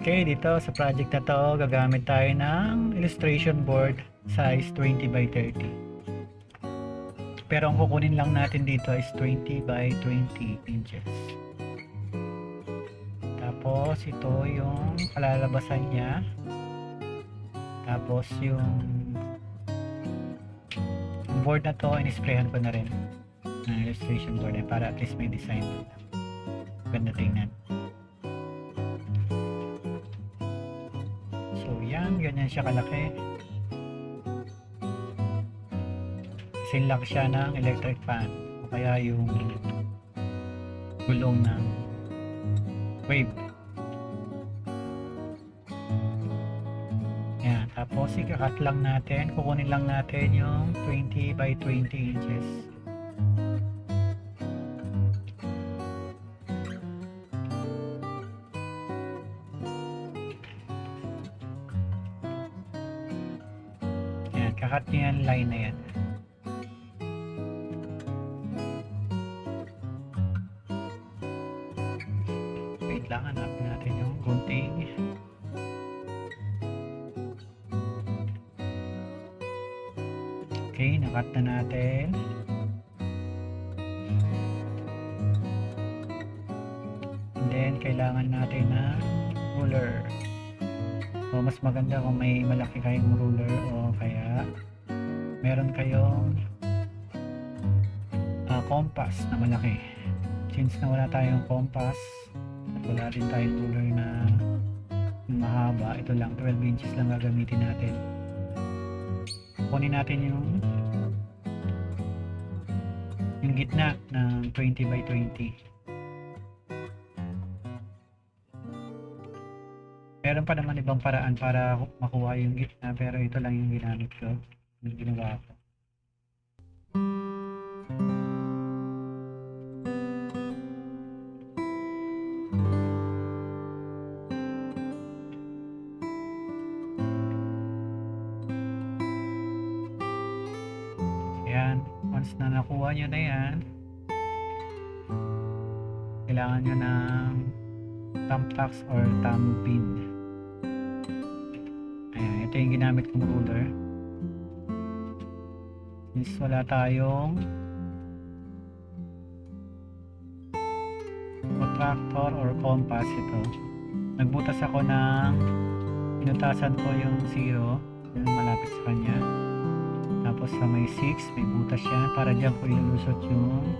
Okay, dito sa project na to, gagamit tayo ng illustration board size 20 by 30. Pero ang kukunin lang natin dito is 20 by 20 inches. Tapos ito yung kalalabasan niya. Tapos yung board na to, in-sprayan ko na rin ng illustration board eh, para at least may design. Ganda tingnan. So yan, ganyan siya kalaki. Sinlock siya ng electric fan o kaya yung gulong ng wave. Yan, tapos ikakat lang natin, kukunin lang natin yung 20 by 20 inches. Yan, kakat niya yung line na yan. Wait lang, hanapin natin yung gunting. Okay, nakat na natin. And then, kailangan natin na ruler. So, mas maganda kung may malaki kayong ruler o kaya meron kayong ah, compass na malaki. Since na wala tayong compass at wala din tayong ruler na mahaba, ito lang 12 inches lang gagamitin natin. Kunin natin yung yung gitna ng 20 by 20. Meron pa naman ibang paraan para makuha yung gitna pero ito lang yung ginamit ko. Yung ginawa ko. Ayan, once na nakuha nyo na yan, kailangan nyo ng thumb tacks or thumb pin. Ayan, ito yung ginamit kong ruler. Since wala tayong protractor or compass ito, nagbutas ako ng pinutasan ko yung zero, yung malapit sa kanya. Tapos sa may 6, may butas yan para dyan ko ilulusot yung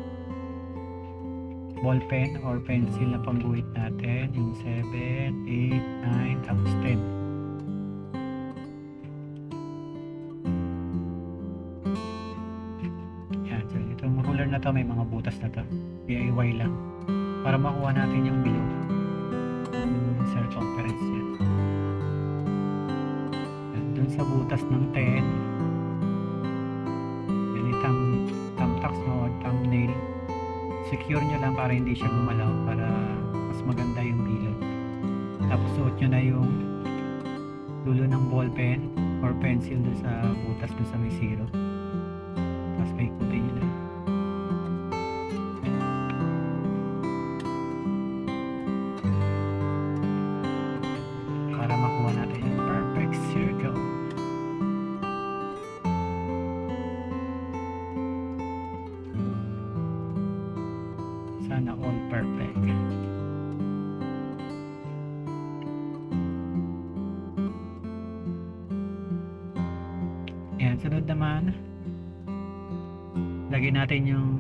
ball pen or pencil na pangguhit natin. Yung 7, 8, 9, tapos 10. Na to may mga butas na to. DIY lang. Para makuha natin yung bilog. Yung circumference yan. Yan. Dun sa butas ng 10, ganitang thumbtacks mo or thumbnail secure nyo lang para hindi siya gumalaw para mas maganda yung bilog tapos suot nyo na yung dulo ng ball pen or pencil dun sa butas dun sa may zero Sana all perfect. Ayan, sunod naman. Lagyan natin yung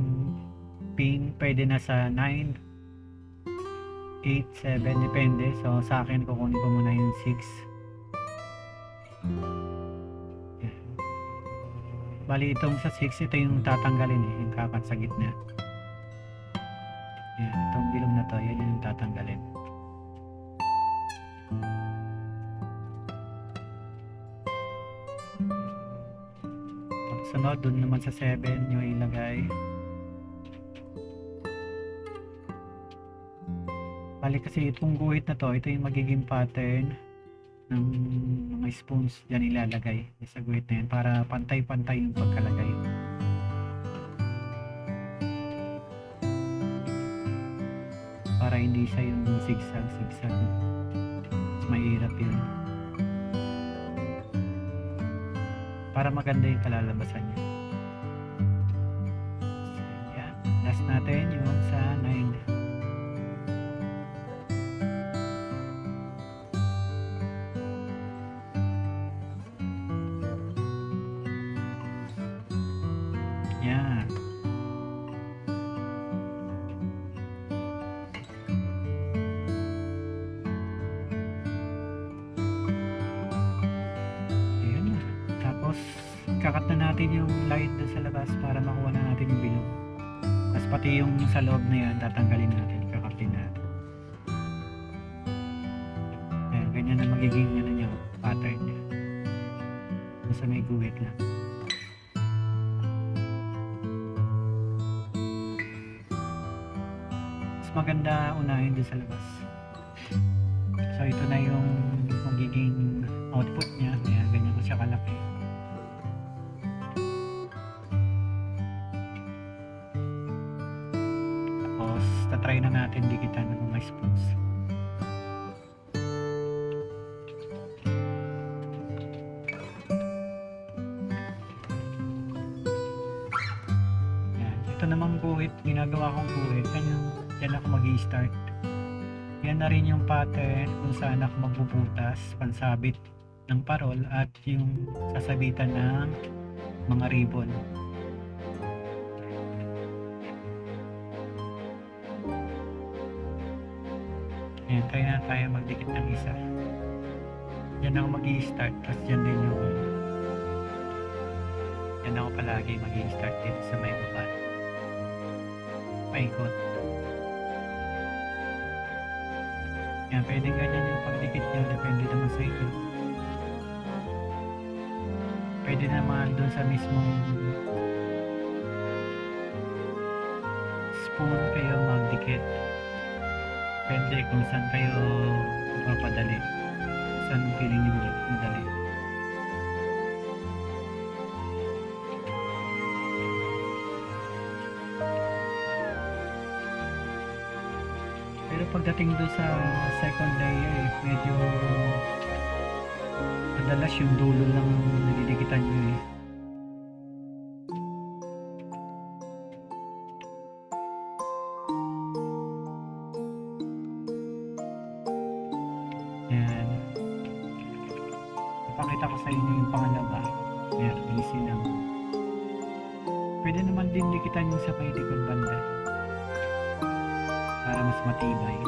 pin. Pwede na sa 9, 8, 7, depende. So, sa akin, kukunin ko muna yung 6. Ayan. Bali, itong sa 6, ito yung tatanggalin eh. Yung kakat sa gitna. Itong bilog na to, yan yung tatanggalin. Tapos sunod, dun naman sa 7 nyo ilagay. Bali kasi itong guhit na to, ito yung magiging pattern ng mga spoons dyan ilalagay sa guhit na yan para pantay-pantay yung pagkalagay. Para hindi siya yung zigzag zigzag so mahirap yun. Para maganda yung kalalabasan niya. So, yan. Last natin yung sa 9. Kakat na natin yung light doon sa labas para makuha na natin yung bilog. Tapos pati yung sa loob na yan, tatanggalin natin, kakatin natin. Ayan, ganyan na magiging ano niya, pattern niya. Nasa may guhit lang. Mas maganda unahin din sa labas. So ito na yung magiging output niya. Ayan, ganyan ko siya kalaki. Tapos, tatry na natin dikitan ng mga spoons. Yan. Ito namang guhit, ginagawa kong guhit. Yan yung, yan ako mag start Yan na rin yung pattern kung saan ako magbubutas, pansabit ng parol at yung sasabitan ng mga ribbon. Ayan, try na tayo magdikit ng isa. Yan ako mag start tapos yan din yung yan ako palagi mag start dito sa may baba. Paikot. Yan, pwedeng ganyan yung pagdikit nyo. Depende naman sa inyo. Pwede naman doon sa mismong spoon kayo magdikit. Depende kung saan kayo mapapadali. Saan feeling nyo madali. Pero pagdating doon sa second layer, eh, medyo madalas yung dulo lang nadidikitan nyo eh. Pangalawa. Yan, easy lang. Pwede naman din dikitan yung sa may likod banda para mas matibay.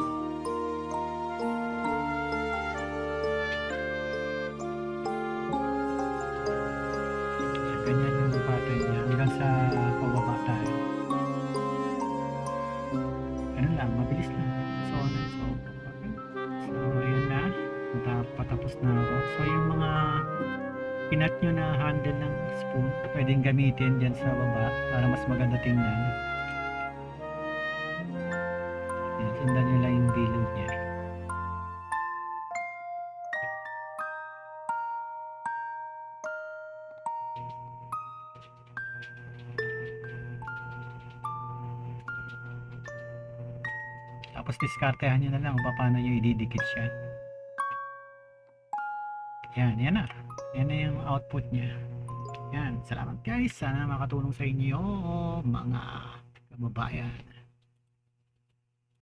Handle ng spoon, pwedeng gamitin dyan sa baba para mas maganda tingnan. Yan, sundan nyo lang yung bilog niya. Tapos diskartehan nyo na lang kung paano nyo ididikit siya. Yan, yan na. Yan na yung output niya. Yan, salamat guys. Sana makatulong sa inyo mga kababayan.